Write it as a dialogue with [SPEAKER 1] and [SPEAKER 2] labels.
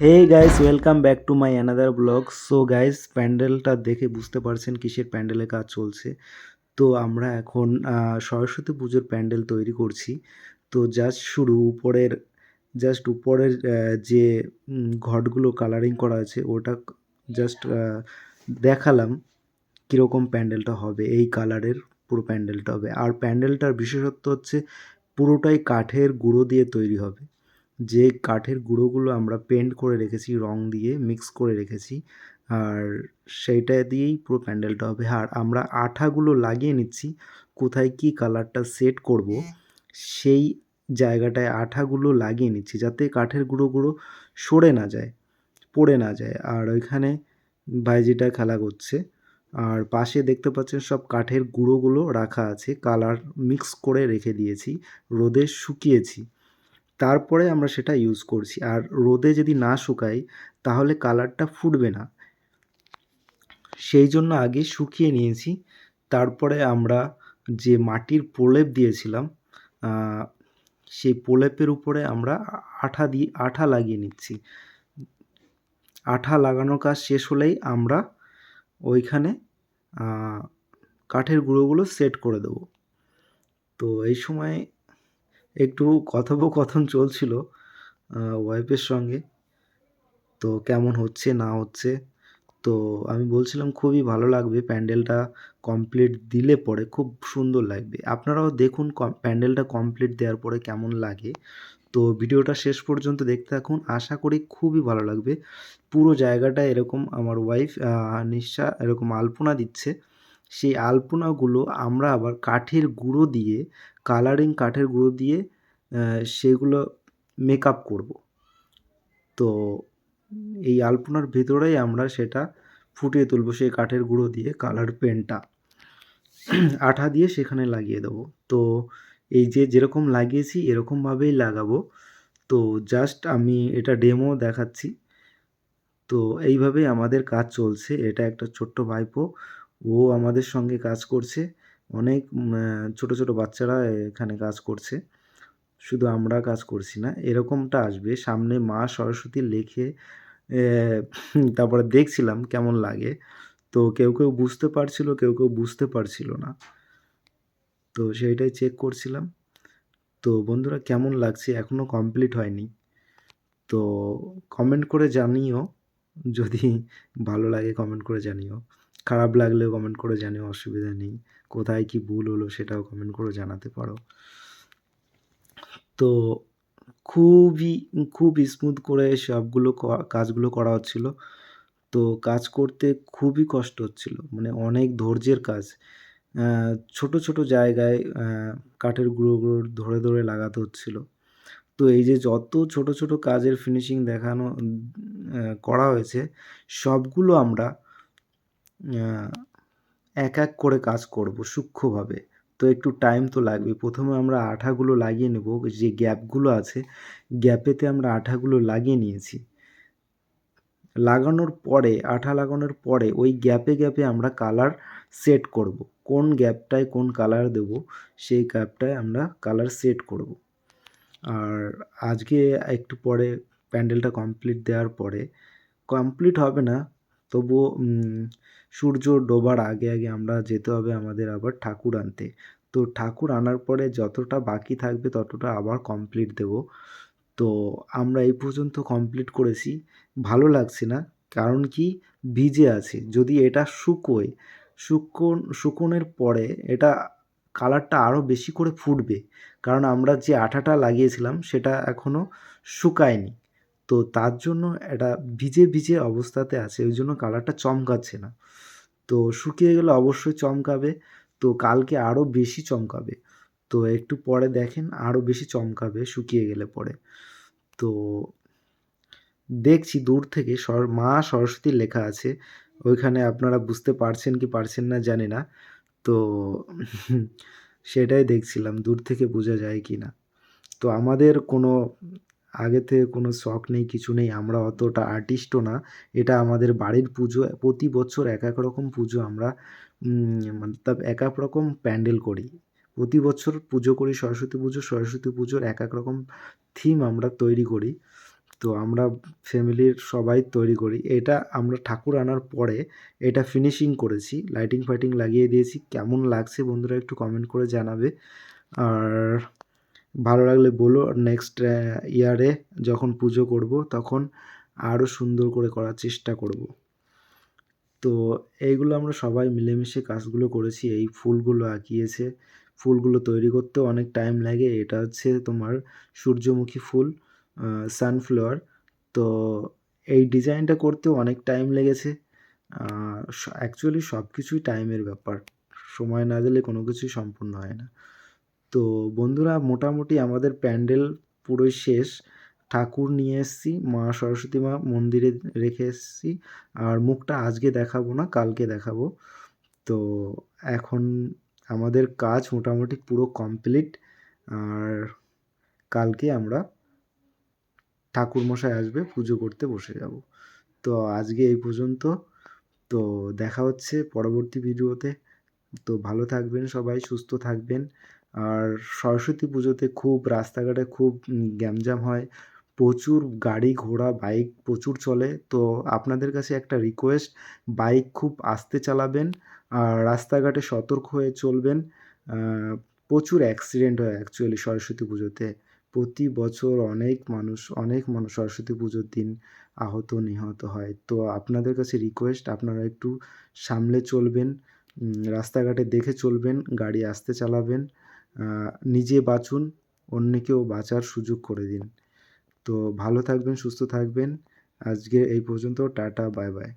[SPEAKER 1] Hey guys welcome back to my another blog so guys প্যান্ডেলটা দেখে বুঝতে পারছেন কিসের প্যান্ডেলে কাজ চলছে। তো আমরা এখন সরস্বতী পুজোর প্যান্ডেল তৈরি করছি। তো জাস্ট শুরু, উপরের জাস্ট উপরের যে ঘটগুলো কালারিং করা আছে, ওটা জাস্ট দেখালাম কীরকম প্যান্ডেলটা হবে। এই কালারের পুরো প্যান্ডেলটা হবে। আর প্যান্ডেলটার বিশেষত্ব হচ্ছে পুরোটাই কাঠের গুঁড়ো দিয়ে তৈরি হবে। যে কাঠের গুঁড়োগুলো আমরা পেন্ট করে রেখেছি রং দিয়ে মিক্স করে রেখেছি আর সেইটা দিয়েই পুরো প্যান্ডেলটা হবে। আর আমরা আঠাগুলো লাগিয়ে নিচ্ছি কোথায় কি কালারটা সেট করব সেই জায়গাটায় আঠাগুলো লাগিয়ে নিচ্ছি যাতে কাঠের গুঁড়োগুলো সরে না যায় পড়ে না যায়। আর ওইখানে ভাইজিটা খেলা করছে আর পাশে দেখতে পাচ্ছেন সব কাঠের গুঁড়োগুলো রাখা আছে কালার মিক্স করে রেখে দিয়েছি রোদে শুকিয়েছি। তারপরে আমরা সেটা ইউজ করছি। আর রোদে যদি না শুকাই, তাহলে কালারটা ফুটবে না। সেই জন্য আগে শুকিয়ে নিয়েছি। তারপরে আমরা যে মাটির প্রলেপ দিয়েছিলাম সেই প্রলেপের উপরে আমরা আঠা দিয়ে, আঠা লাগিয়ে নিচ্ছি। আঠা লাগানোর কাজ শেষ হলেই আমরা ওইখানে কাঠের গুঁড়োগুলো সেট করে দেবো। তো এই সময় একটু কথোপকথন চলছিল ওয়াইফের সঙ্গে। তো কেমন হচ্ছে, না হচ্ছে? তো আমি বলছিলাম, খুবই ভালো লাগবে প্যান্ডেলটা কমপ্লিট দিলে পরে, খুব সুন্দর লাগবে। আপনারাও দেখুন প্যান্ডেলটা কমপ্লিট দেওয়ার পরে কেমন লাগে। তো ভিডিওটা শেষ পর্যন্ত দেখতে থাকুন, আশা করি খুবই ভালো লাগবে। পুরো জায়গাটা এরকম আমার ওয়াইফ নিশা এরকম আলপনা দিচ্ছে। সেই আলপনাগুলো আমরা আবার কাঠের গুঁড়ো দিয়ে কালারিং কাঠের গুঁড়ো দিয়ে সেগুলো মেকআপ করব। তো এই আলপনার ভেতরেই আমরা সেটা ফুটিয়ে তুলবো, সেই কাঠের গুঁড়ো দিয়ে কালার পেনটা আঠা দিয়ে সেখানে লাগিয়ে দেবো। তো এই যে যেরকম লাগিয়েছি, এরকমভাবেই লাগাবো। তো জাস্ট আমি এটা ডেমো দেখাচ্ছি। তো এইভাবেই আমাদের কাজ চলছে। এটা একটা ছোট্ট ভাইপো। ও আমাদের সঙ্গে কাজ করছে। অনেক ছোট ছোট বাচ্চারা এখানে কাজ করছে। শুধু আমরা কাজ করছি না, এরকমটা আসবে। সামনে মা সরস্বতী লেখে তারপরে দেখছিলাম কেমন লাগে। তো কেউ কেউ বুঝতে পারছিল, কেউ কেউ বুঝতে পারছিল না। তো সেইটাই চেক করছিলাম। তো বন্ধুরা কেমন লাগছে? এখনও কমপ্লিট হয়নি। তো কমেন্ট করে জানিও। যদি ভালো লাগে কমেন্ট করে জানিও। খারাপ লাগলেও কমেন্ট করে জানিও, অসুবিধা নেই। কোথায় কি ভুল হলো সেটাও কমেন্ট করে জানাতে পারো। তো খুবই, খুব স্মুথ করে সবগুলো কাজগুলো করা হচ্ছিল। তো কাজ করতে খুবই কষ্ট হচ্ছিল। মানে অনেক ধৈর্যের কাজ। ছোট ছোট জায়গায় কাঠের গুঁড়োগুলো ধরে ধরে লাগাতে হচ্ছিল। তো এই যে যত ছোট ছোট কাজের ফিনিশিং দেখানো করা হয়েছে, সবগুলো আমরা এক এক করে কাজ করব সূক্ষ্মভাবে। তো একটু টাইম তো লাগবে। প্রথমে আমরা আঠাগুলো লাগিয়ে নেব। যে গ্যাপগুলো আছে, গ্যাপেতে আমরা আঠাগুলো লাগিয়ে নিয়েছি। লাগানোর পরে, আঠা লাগানোর পরে ওই গ্যাপে গ্যাপে আমরা কালার সেট করব। কোন গ্যাপটায় কোন কালার দেব, সেই গ্যাপটায় আমরা কালার সেট করব। আর আজকে একটু পরে প্যান্ডেলটা কমপ্লিট দেওয়ার পরে কমপ্লিট হবে না তবুও সূর্য ডোবার আগে আগে আমরা যেতে হবে আমাদের আবার ঠাকুর আনতে। তো ঠাকুর আনার পরে যতটা বাকি থাকবে ততটা আবার কমপ্লিট দেব। তো আমরা এই পর্যন্ত কমপ্লিট করেছি। ভালো লাগছে না, কারণ কি? ভিজে আছে। যদি এটা শুকোয়, শুকোন, শুকোনোর পরে এটা কালারটা আরও বেশি করে ফুটবে। কারণ আমরা যে আঠাটা লাগিয়েছিলাম সেটা এখনও শুকায়নি। তো তার জন্য এটা ভিজে ভিজে অবস্থাতে আছে, ওই জন্য কালারটা চমকাচ্ছে না। তো শুকিয়ে গেলে অবশ্যই চমকাবে, তো কালকে আরও বেশি চমকাবে। তো একটু পরে দেখেন আরও বেশি চমকাবে শুকিয়ে গেলে পরে। তো দেখছি দূর থেকে সর, মা সরস্বতী লেখা আছে, ওইখানে আপনারা বুঝতে পারছেন কি পারছেন না জানি না। তো সেটাই দেখছিলাম, দূর থেকে বোঝা যায় কি না তো আমাদের কোনো আগে থেকে কোনো শখ নেই, কিছু নেই, আমরা অতটা আর্টিস্টও না। এটা আমাদের বাড়ির পুজো, প্রতি বছর এক এক রকম পুজো আমরা মানে এক এক রকম প্যান্ডেল করি। প্রতি বছর পুজো করি, সরস্বতী পুজো, সরস্বতী পুজোর এক এক রকম থিম আমরা তৈরি করি। তো আমরা ফ্যামিলির সবাই তৈরি করি। এটা আমরা ঠাকুর আনার পরে এটা ফিনিশিং করেছি। লাইটিং ফাইটিং লাগিয়ে দিয়েছি। কেমন লাগছে বন্ধুরা একটু কমেন্ট করে জানাবে। আর ভালো লাগলে বলো। নেক্সট ইয়ারে যখন পুজো করব, তখন আরও সুন্দর করে করার চেষ্টা করব। তো এইগুলো আমরা সবাই মিলেমিশে কাজগুলো করেছি। এই ফুলগুলো আঁকিয়েছে ফুলগুলো তৈরি করতেও অনেক টাইম লাগে। এটা হচ্ছে তোমার সূর্যমুখী ফুল সানফ্লাওয়ার তো এই ডিজাইনটা করতেও অনেক টাইম লেগেছে। অ্যাকচুয়ালি সব কিছুই টাইমের ব্যাপার। সময় না দিলে কোনো কিছুই সম্পূর্ণ হয় না। তো বন্ধুরা, মোটামুটি আমাদের প্যান্ডেল পুরোই শেষ। ঠাকুর নিয়ে এসেছি, মা সরস্বতী মা মন্দিরে রেখে এসেছি। আর মুখটা আজকে দেখাবো না, কালকে দেখাবো। তো এখন আমাদের কাজ মোটামুটি পুরো কমপ্লিট। আর কালকে আমরা ঠাকুরমশাই আসবে, পুজো করতে বসে যাব। তো আজকে এই পর্যন্ত। তো দেখা হচ্ছে পরবর্তী ভিডিওতে। তো ভালো থাকবেন সবাই, সুস্থ থাকবেন। আর সরস্বতী পুজোতে খুব, রাস্তাঘাটে খুব গ্যাঞ্জাম হয়। প্রচুর গাড়ি ঘোড়া, বাইক প্রচুর চলে। তো আপনাদের কাছে একটা রিকোয়েস্ট বাইক খুব আস্তে চালাবেন আর রাস্তাঘাটে সতর্ক হয়ে চলবেন। প্রচুর অ্যাক্সিডেন্ট হয় অ্যাকচুয়ালি সরস্বতী পুজোতে। প্রতি বছর অনেক মানুষ অনেক মানুষ সরস্বতী পুজোর দিন আহত, নিহত হয়। তো আপনাদের কাছে রিকোয়েস্ট আপনারা একটু সামলে চলবেন রাস্তাঘাটে দেখে চলবেন, গাড়ি আস্তে চালাবেন। নিজে বাঁচুন, অন্যকেও বাঁচার সুযোগ করে দিন। তো ভালো থাকবেন, সুস্থ থাকবেন। আজকে এই পর্যন্ত, টাটা, বাই বাই।